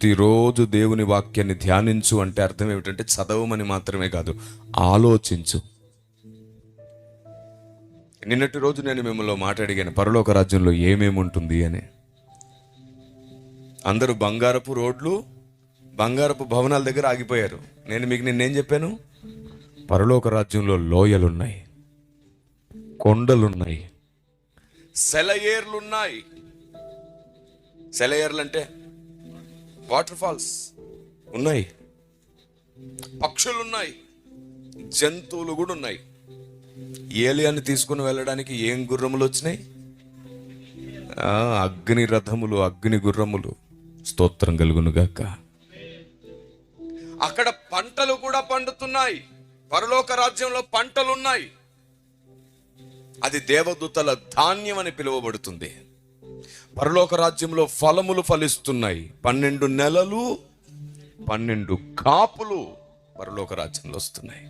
ప్రతిరోజు దేవుని వాక్యాన్ని ధ్యానించు అంటే అర్థం ఏమిటంటే చదవమని మాత్రమే కాదు ఆలోచించు. నిన్నటి రోజు నేను మిమ్మల్ని మాట్లాడిగాను పరలోక రాజ్యంలో ఏమేమి ఉంటుంది అని. అందరూ బంగారపు రోడ్లు బంగారపు భవనాల దగ్గర ఆగిపోయారు. నేను మీకు నిన్నేం చెప్పాను? పరలోక రాజ్యంలో లోయలున్నాయి కొండలున్నాయి సెలయేర్లున్నాయి. సెలయేర్లు అంటే వాటర్ ఫాల్స్ ఉన్నాయి. పక్షులు ఉన్నాయి జంతువులు కూడా ఉన్నాయి. ఏలియాన్ని తీసుకుని వెళ్ళడానికి ఏం గుర్రములు వచ్చినాయి? అగ్ని రథములు అగ్ని గుర్రములు. స్తోత్రం కలుగునుగాక అక్కడ పంటలు కూడా పండుతున్నాయి. పరలోక రాజ్యంలో పంటలు ఉన్నాయి అది దేవదూతల ధాన్యం అని పిలువబడుతుంది. పరలోక రాజ్యంలో ఫలములు ఫలిస్తున్నాయి. పన్నెండు నెలలు పన్నెండు కాపులు పరలోక రాజ్యంలో వస్తున్నాయి.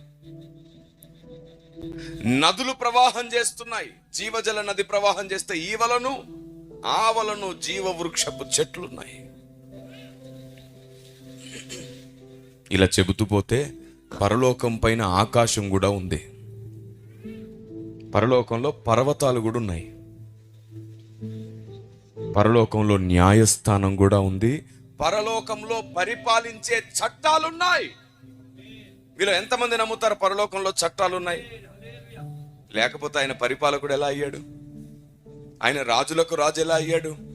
నదులు ప్రవాహం చేస్తున్నాయి. జీవజల నది ప్రవాహం చేస్తే ఈవలను ఆవలను జీవ వృక్షపు చెట్లున్నాయి. ఇలా చెబుతూ పోతే పరలోకం పైన ఆకాశం కూడా ఉంది. పరలోకంలో పర్వతాలు కూడా ఉన్నాయి. పరలోకంలో న్యాయస్థానం కూడా ఉంది. పరలోకంలో పరిపాలించే చట్టాలున్నాయి. వీళ్ళు ఎంతమంది నమ్ముతారు పరలోకంలో చట్టాలు ఉన్నాయి లేకపోతే ఆయన పరిపాలకుడు ఎలా అయ్యాడు? ఆయన రాజులకు రాజు ఎలా అయ్యాడు?